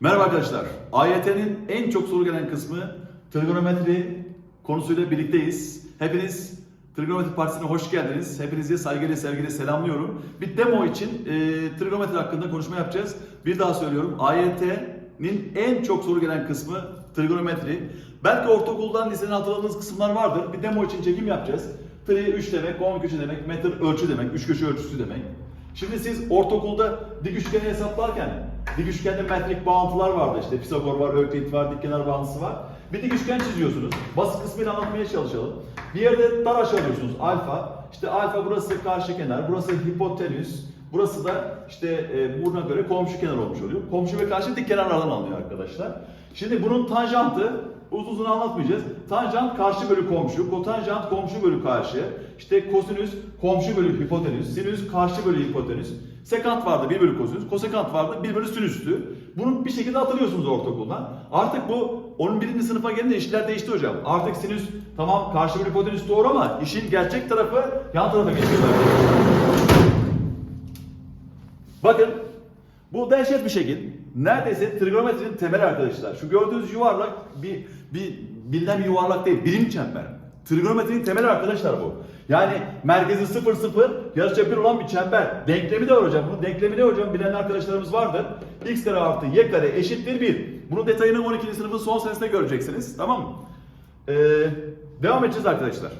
Merhaba arkadaşlar. AYT'nin en çok soru gelen kısmı trigonometri konusuyla birlikteyiz. Hepiniz Trigonometri Partisi'ne hoş geldiniz. Hepinizi saygıyla sevgiyle selamlıyorum. Bir demo için e, trigonometri hakkında konuşma yapacağız. Bir daha söylüyorum. AYT'nin en çok soru gelen kısmı trigonometri. Belki ortaokuldan liseden hatırladığınız kısımlar vardır. Bir demo için çekim yapacağız. Tri 3 demek, 10 köşe demek, metre ölçü demek, 3 köşe ölçüsü demek. Şimdi siz ortaokulda dik üçgeni hesaplarken dik üçgende metrik bağıntılar vardı işte Pisagor var, Öklit var, dik kenar bağıntısı var. Bir dik üçgen çiziyorsunuz. Basit kısmıyla anlatmaya çalışalım. Bir yerde dar aşağı alıyorsunuz alfa. İşte alfa burası karşı kenar, burası hipotenüs. Burası da işte e, buna göre komşu kenar olmuş oluyor. Komşu ve karşı dik kenarlardan alınıyor arkadaşlar. Şimdi bunun tanjantı uzun uzun anlatmayacağız. Tanjant karşı bölü komşu, kotanjant komşu bölü karşı, işte kosinüs komşu bölü hipotenüs, sinüs karşı bölü hipotenüs, sekant vardı 1 bölü kosinüs, kosekant vardı 1 bölü sinüstü. Bunu bir şekilde hatırlıyorsunuz ortaokuldan. Artık bu 11. sınıfa gelince işler değişti hocam. Artık sinüs tamam karşı bölü hipotenüs doğru ama işin gerçek tarafı yan tarafa geçiyor. Bakın bu dehşet bir şekil. Neredeyse trigonometrinin temeli arkadaşlar. Şu gördüğünüz yuvarlak bir, bir bilinen bir yuvarlak değil. Birim çember. Trigonometrinin temeli arkadaşlar bu. Yani merkezi 0 0 yarıçapı olan bir çember. Denklemi de var hocam. Bunun denklemi ne hocam? Bilen arkadaşlarımız vardır. x kare artı y kare eşittir 1. Bunun detayını 12. sınıfın son senesinde göreceksiniz. Tamam mı? Ee, devam edeceğiz arkadaşlar.